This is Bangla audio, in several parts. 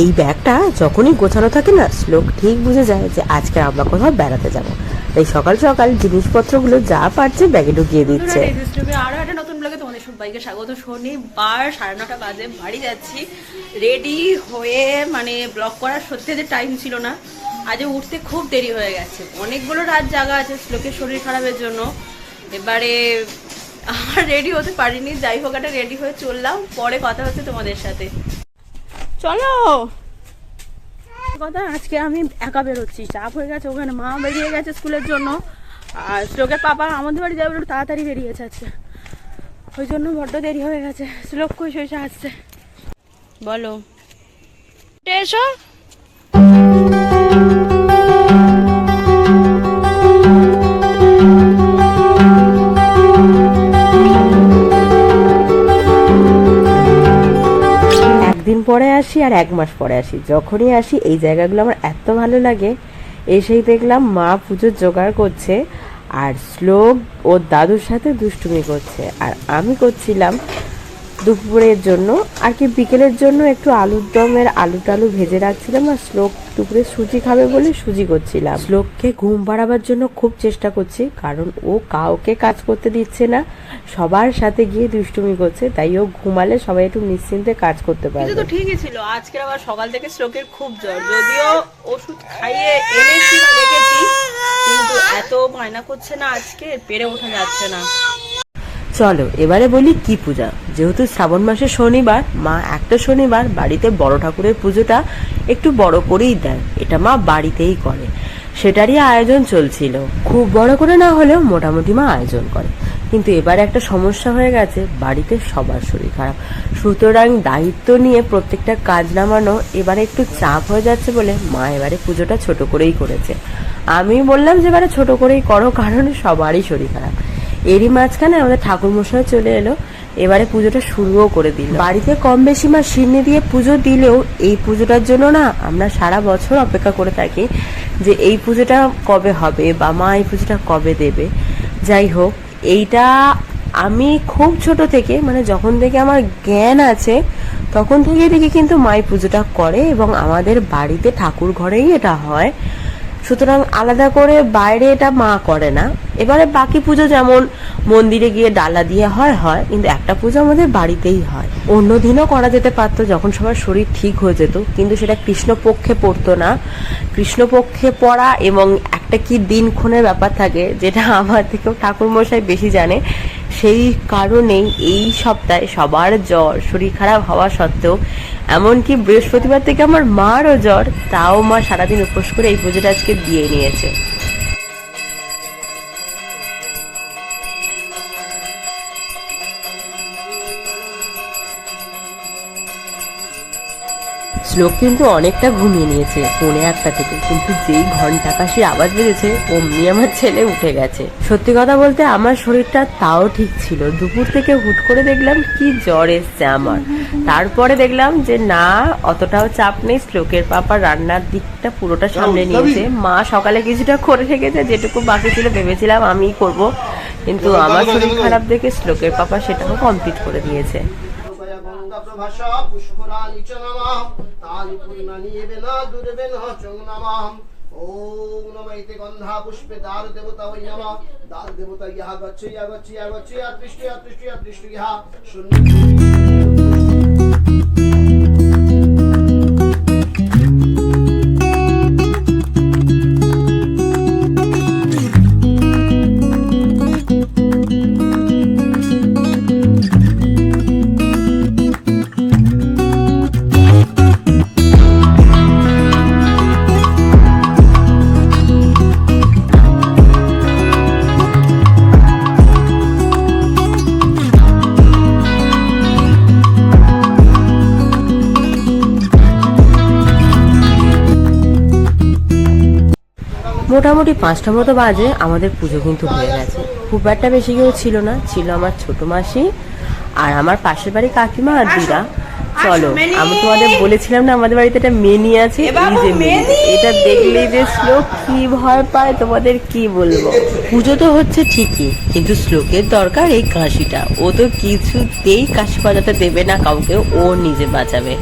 এই ব্যাগটা যখনই গোছানো থাকে না শ্লোক ঠিক বুঝে যায় যে আজকে আমরা কোথাও বেড়াতে যাব। তাই সকাল সকাল জিনিসপত্রগুলো যা পারছে ব্যাগে ঢুকিয়ে দিচ্ছে। আরও একটা নতুন ব্লগে তোমাদের সবাইকে স্বাগত। শনিবার সাড়ে নটা বাজে বাড়ি যাচ্ছি। রেডি হয়ে মানে ব্লগ করার সত্যি যে টাইম ছিল না আজ উঠতে খুব দেরি হয়ে গেছে। অনেকগুলো রাত জাগা আছে শ্লোকের শরীর খারাপের জন্য। এবারে আমার রেডি হতে পারিনি। যাই হোক একটা রেডি হয়ে চললাম। পরে কথা হচ্ছে তোমাদের সাথে। চলো। কথা আজকে আমি একা বেরোচ্ছি। চাপ হয়ে গেছে ওখানে মা বেরিয়ে গেছে স্কুলের জন্য। আর শ্লোকের পাপা আমাদের বাড়ি যাবে একটু তাড়াতাড়ি বেরিয়েছে আজকে। ওই জন্য বড্ড দেরি হয়ে গেছে। শ্লোক কই শৈশা আসছে। বলো। এসো। পরে আসি আর এক মাস পরে আসি। যখনই আসি, এই জায়গাগুলো আমার এত ভালো লাগে। এসেই দেখলাম মা পুজোর জোগাড় করছে আর শ্লোক ও দাদুর সাথে দুষ্টুমি করছে। আর আমি করছিলাম দুপুরের জন্য আর কি বিকেলের জন্য একটু আলুর দমের আলু টালু ভেজে রাখছিলাম আর শ্লোক দুপুরে সুজি খাবে বলে সুজি করছিলাম। শ্লোককে ঘুম পাড়াবার জন্য খুব চেষ্টা করছি কারণ ও কাউকে কাজ করতে দিচ্ছে না সবার সাথে গিয়ে দুষ্টুমি করছে তাই ও ঘুমালে সবাই একটু নিশ্চিন্তে কাজ করতে পারবে তো ঠিকই ছিল আজকের আবার সকাল থেকে শ্লোকের খুব জ্বর যদিও ওষুধ খাইয়ে এনেছি বা রেখেছি কিন্তু এত বায়না করছে না আজকে পেরে ওঠা যাচ্ছে না। চলো, এবারে বলি কি পূজা। যেহেতু শ্রাবণ মাসে শনিবার, মা একটা শনিবার বাড়িতে বড় ঠাকুরের পুজোটা একটু বড় করেই দেয় এটা মা বাড়িতেই করে। সেটারই আয়োজন চলছিল। খুব বড় করে না হলেও মোটামুটি মা আয়োজন করে। কিন্তু এবারে একটা সমস্যা হয়ে গেছে, বাড়িতে সবার শরীর খারাপ। সুতরাং দায়িত্ব নিয়ে প্রত্যেকটা কাজ নামানো এবারে একটু চাপ হয়ে যাচ্ছে বলে মা এবারে পুজোটা ছোট করেই করেছে। আমি বললাম যে, এবারে ছোট করেই করো, কারণ সবারই শরীর খারাপ। এরই মাঝখানে আমাদের ঠাকুর মশাই চলে এলো। এবারে পুজোটা শুরুও করে দিল। বাড়িতে কম বেশি মা সিন্নি দিয়ে পুজো দিলেও এই পুজোটার জন্য না আমরা সারা বছর অপেক্ষা করে থাকি যে এই পুজোটা কবে হবে বা মা এই পুজোটা কবে দেবে। যাই হোক, এইটা আমি খুব ছোট থেকে মানে যখন থেকে আমার জ্ঞান আছে, তখন থেকে দেখি কিন্তু মাই পুজোটা করে এবং আমাদের বাড়িতে ঠাকুর ঘরেই এটা হয়। সুতরাং আলাদা করে বাইরে এটা মা করে না। এবারে বাকি পুজো যেমন মন্দিরে গিয়ে ডালা দিয়ে হয় হয়, কিন্তু একটা পুজো আমাদের বাড়িতেই হয়। অন্য দিনও করা যেতে পারতো, যখন সবার শরীর ঠিক হয়ে যেত, কিন্তু সেটা কৃষ্ণপক্ষে পড়তো না। কৃষ্ণপক্ষে পড়া এবং একটা কি দিনক্ষণের ব্যাপার থাকে, যেটা আমার থেকেও ঠাকুর মশাই বেশি জানে সেই কারণেই এই সপ্তাহে সবার জ্বর, শরীর খারাপ হওয়া সত্ত্বেও, এমনকি বৃহস্পতিবার থেকে আমার মারও জ্বর, তাও মা সারাদিন উপোস করে এই পুজোটা আজকে দিয়ে নিয়েছে। শ্লোক কিন্তু অনেকটা ঘুমিয়ে নিয়েছে পৌনে একটা থেকে। কিন্তু যেই ঘণ্টা কাশির আওয়াজ বেজেছে অমনি আমার ছেলে উঠে গেছে। সত্যি কথা বলতে আমার শরীরটা তাও ঠিক ছিল। দুপুর থেকে হুট করে দেখলাম কি জ্বর এসছে আমার। তারপরে দেখলাম যে না অতটাও চাপ নেই শ্লোকের পাপা রান্নার দিকটা পুরোটা সামলে নিয়েছে। মা সকালে কিছুটা করে রেখেছে যেটুকু বাকি ছিল ভেবেছিলাম আমিই করব। কিন্তু আমার শরীর খারাপ দেখে শ্লোকের পাপা সেটাও কমপ্লিট করে দিয়েছে। গঙ্গাপ্রভাষা পুষ্করাণি চ নমঃ তানি পূর্ণানি এবে না দুর্বে নঃ চং নমঃ ওম নমৈতে গন্ধা পুষ্পে দ্বার দেবতা ওই নমঃ। দ্বার দেবতা ইহা গচ্ছ ইয়া গচ্ছ ইয়া গচ্ছ ইয়া দৃষ্টি ইয়া দৃষ্টি ইয়া দৃষ্টি, ইহা শূন্য। মোটামুটি পাঁচটা মতো বাজে আমাদের পুজো কিন্তু হয়ে গেছে। খুব একটা বেশি কেউ ছিল না ছিল আমার ছোট মাসি আর আমার পাশের বাড়ি কাকিমা আর দিদা। চলো আমি তোমাদের বলেছিলাম না আমাদের বাড়িতে একটা মেনি আছে এ এই যে মেনি! এটা দেখলেই যে শ্লোক কি ভয় পায় তোমাদের কি বলব? পুজো তো হচ্ছে ঠিকই কিন্তু শ্লোকের দরকার এই কাশিটা ও তো কিছুতেই কাশি বাজাতে দেবে না কাউকে ও নিজে বাঁচাবে।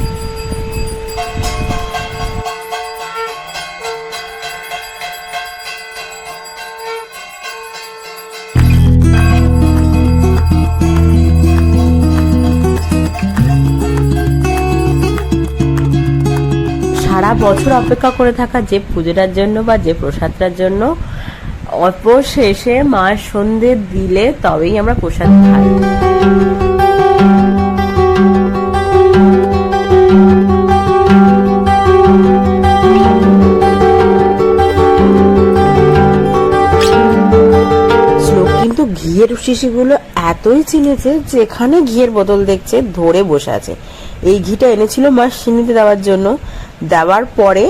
বছর অপেক্ষা করে থাকা যে পুজোটার জন্য বা যে প্রসাদটার জন্য, অল্প অপশেষে মা সন্ধে দিলে তবেই আমরা প্রসাদ খাই। কিন্তু ঘিয়ের শিশিগুলো এতই চিনেছে যেখানে ঘিয়ের বোতল দেখছে ধরে বসে আছে। এই ঘিটা এনেছিল মা সিনিতে দেওয়ার জন্য। দেওয়ার পরে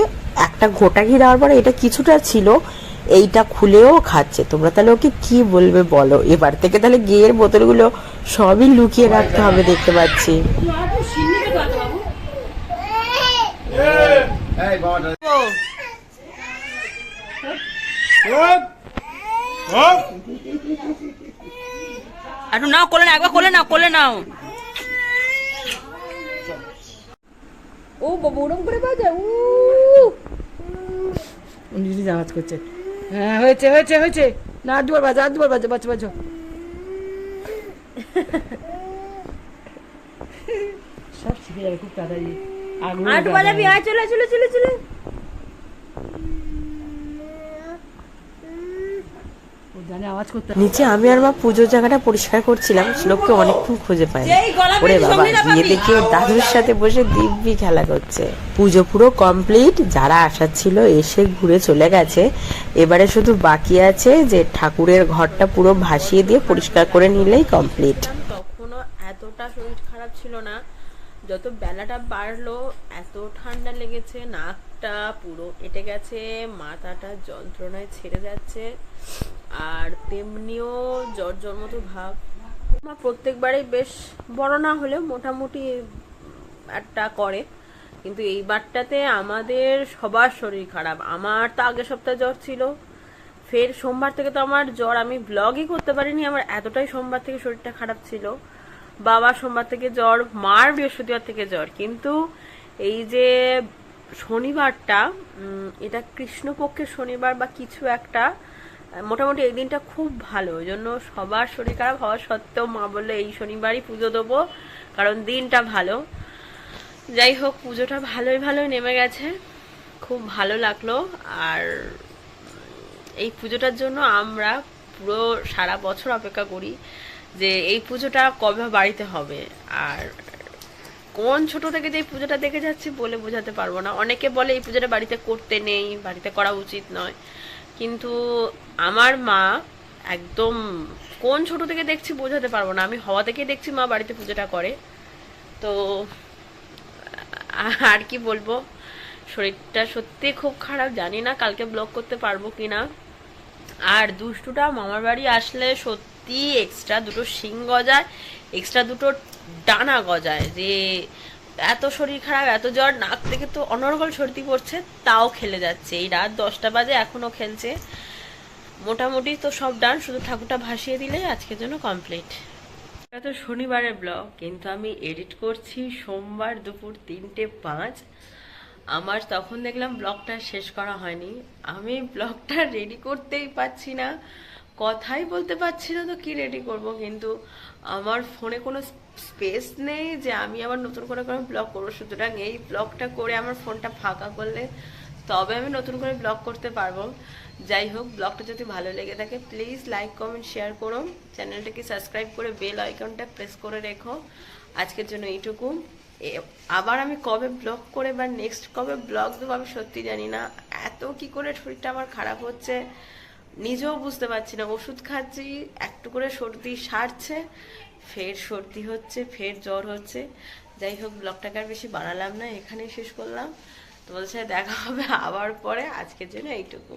একটা ঘোটা ঘি দেওয়ার পরে এটা কিছুটা ছিল এইটা খুলেও খাচ্ছে। তোমরা তাহলে ওকে কি বলবে বলো? এবার থেকে তাহলে ঘিয়ের বোতলগুলো সবই লুকিয়ে রাখতে হবে দেখতে পাচ্ছি। একটু নাও কোলে নাও একবার কোলে নাও কোলে নাও। ও বাবু ওরম করে বাজা উ। নিজে আওয়াজ করছে। হ্যাঁ হয়েছে হয়েছে হয়েছে। না আর দুবার বাজো আর দুবার বাজো বাজো বাজো। সব শিখে যাবে খুব তাড়াতাড়ি। আগুন আর বাজাবি চলে চলে চলে চলে ও জানে আওয়াজ করতে নিচে আমি আর মা পুজোর জায়গাটা পরিষ্কার করছিলাম শ্লোককে অনেকক্ষণ খুঁজে পাই ওরে বাবা গিয়ে দেখি ওর দাদুর সাথে বসে দিব্যি খেলা করছে। পুজো পুরো কমপ্লিট যারা আসার ছিল এসে ঘুরে চলে গেছে। এবারে শুধু বাকি আছে যে ঠাকুরের ঘরটা পুরো ভাসিয়ে দিয়ে পরিষ্কার করে নিলেই কমপ্লিট তখনও এতটা শরীর খারাপ ছিল না যত বেলাটা বাড়লো এত ঠান্ডা লেগেছে নাকটা পুরো এটে গেছে, মাথাটা যন্ত্রণায় ছেড়ে যাচ্ছে, আর তেমনিও জ্বর জ্বর মতো ভাব। আমার প্রত্যেকবারেই বেশ বড় না হলেও মোটামুটি একটা করে, কিন্তু এইবারটাতে আমাদের সবার শরীর খারাপ। আমার তো আগের সপ্তাহে জ্বর ছিল, ফের সোমবার থেকে তো আমার জ্বর আমি ব্লগই করতে পারিনি, আমার এতটাই সোমবার থেকে শরীরটা খারাপ ছিল। বাবা সোমবার থেকে জ্বর, মার বৃহস্পতিবার থেকে জ্বর, কিন্তু এই যে শনিবারটা এটা কৃষ্ণপক্ষের শনিবার বা কিছু একটা, মোটামুটি এই দিনটা খুব ভালো। ওই জন্য সবার শরীর খারাপ হওয়া সত্ত্বেও মা বলল, এই শনিবারই পুজো দেবো, কারণ দিনটা ভালো। যাই হোক, পুজোটা ভালোই ভালোই নেমে গেছে। খুব ভালো লাগল। আর এই পুজোটার জন্য আমরা পুরো সারা বছর অপেক্ষা করি যে এই পুজোটা কবে বাড়িতে হবে। আর কোন ছোট থেকে যে এই পুজোটা দেখে যাচ্ছি বলে বোঝাতে পারব না। অনেকে বলে এই পুজোটা বাড়িতে করতে নেই, বাড়িতে করা উচিত নয়। কিন্তু আমার মা একদম কোন ছোট থেকে দেখছি বোঝাতে পারব না। আমি হওয়া থেকেই দেখছি মা বাড়িতে পুজোটা করে। তো আর কি বলব? শরীরটা সত্যি খুব খারাপ। জানি না কালকে ব্লগ করতে পারব কিনা। আর দুষ্টুটা মামার বাড়ি আসলে সত্যি এক্সট্রা দুটো শিং গজায় এক্সট্রা দুটো ডানা গজায় যে এত শরীর খারাপ, এত জ্বর, নাক থেকে তো অনর্গল সর্দি পড়ছে, তাও খেলে যাচ্ছে। এই রাত দশটা বাজে এখনও খেলছে। মোটামুটি তো সব ডান শুধু ঠাকুরটা ভাসিয়ে দিলেই আজকের জন্য কমপ্লিট এটা তো শনিবারের ব্লগ কিন্তু আমি এডিট করছি সোমবার দুপুর তিনটে পাঁচ। আমার তখন দেখলাম ব্লগটা শেষ করা হয়নি। আমি ব্লগটা রেডি করতেই পারছি না। কথাই বলতে পারছি না তো কি রেডি করব? কিন্তু আমার ফোনে কোনো স্পেস নেই যে আমি আবার নতুন করে কোনো ব্লগ করব। সুতরাং এই ব্লগটা করে আমার ফোনটা ফাঁকা করলে তবে আমি নতুন করে ব্লগ করতে পারব। যাই হোক ব্লগটা যদি ভালো লেগে থাকে প্লিজ লাইক কমেন্ট শেয়ার করো চ্যানেলটাকে সাবস্ক্রাইব করে বেল আইকনটা প্রেস করে রেখো। আজকের জন্য এইটুকু। আবার আমি কবে ব্লগ করে বা নেক্সট কবে ব্লগ দেবো আমি সত্যি জানি না। এত কি করে শরীরটা আমার খারাপ হচ্ছে, নিজেও বুঝতে পারছি না। ওষুধ খাচ্ছি, একটু করে সর্দি সারছে, ফের সর্দি হচ্ছে, ফের জ্বর হচ্ছে। যাই হোক ব্লগটাকে আর বেশি বাড়ালাম না, এখানেই শেষ করলাম। তোমাদের সাথে দেখা হবে আবার পরে। আজকের জন্য এইটুকু।